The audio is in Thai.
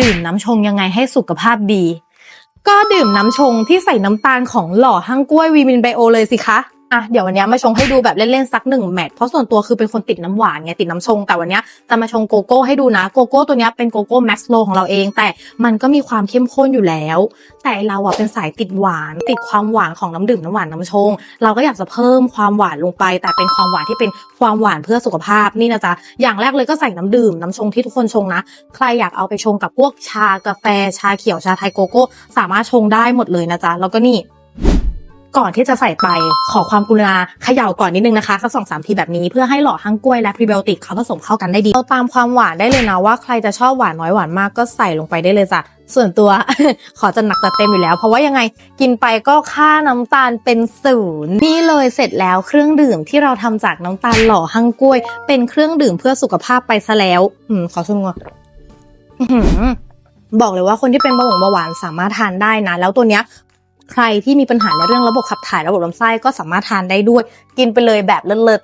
ดื่มน้ำชงยังไงให้สุขภาพดี ก็ดื่มน้ำชงที่ใส่น้ำตาลของหล่อหั่งกล้วยวีมินไบโอเลยสิคะ อะเดี๋ยววันนี้มาชงให้ดูแบบเล่นๆสักหนึ่งแมทเพราะส่วนตัวคือเป็นคนติดน้ำหวานไงติดน้ำชงแต่วันนี้จะมาชงโกโก้ให้ดูนะโกโก้ตัวนี้เป็นโกโก้แม็กซ์โลของเราเอง แต่มันก็มีความเข้มข้นอยู่แล้ว แต่เราอะเป็นสายติดหวาน ติดความหวานของน้ำดื่มน้ำหวานน้ำชง เราก็อยากจะเพิ่มความหวานลงไป แต่เป็นความหวานที่เป็นความหวานเพื่อสุขภาพนี่นะจ๊ะอย่างแรกเลยก็ใส่น้ำดื่มน้ำชงที่ทุกคนชงนะ ใครอยากเอาไปชงกับพวกชากาแฟชาเขียวชาไทยโกโก้ สามารถชงได้หมดเลยนะจ๊ะแล้วก็นี่ ก่อนที่จะใส่ไปขอความกรุณาเขย่าก่อนนิดนึงนะคะสักสองสามทีแบบนี้เพื่อให้หล่อฮั่งกล้วยและพรีไบโอติกเขาผสมเข้ากันได้ดีเราตามความหวานได้เลยนะว่าใครจะชอบหวานน้อยหวานมากก็ใส่ลงไปได้เลยจ้ะส่วนตัวขอจะหนักจะเต็มอยู่แล้ว เพราะว่ายังไงกินไปก็ค่าน้ำตาลเป็นศูนย์นี่เลยเสร็จแล้วเครื่องดื่มที่เราทำจากน้ำตาลหล่อฮั่งกล้วย เป็นเครื่องดื่มเพื่อสุขภาพไปซะแล้ว อืมขอชมก่อนอื้อบอกเลยว่าคนที่เป็นเบาหวานสามารถทานได้นะ แล้วตัวเนี้ย ใครที่มีปัญหาในเรื่องระบบขับถ่ายระบบลำไส้ก็สามารถทานได้ด้วย กินไปเลยแบบเลิศ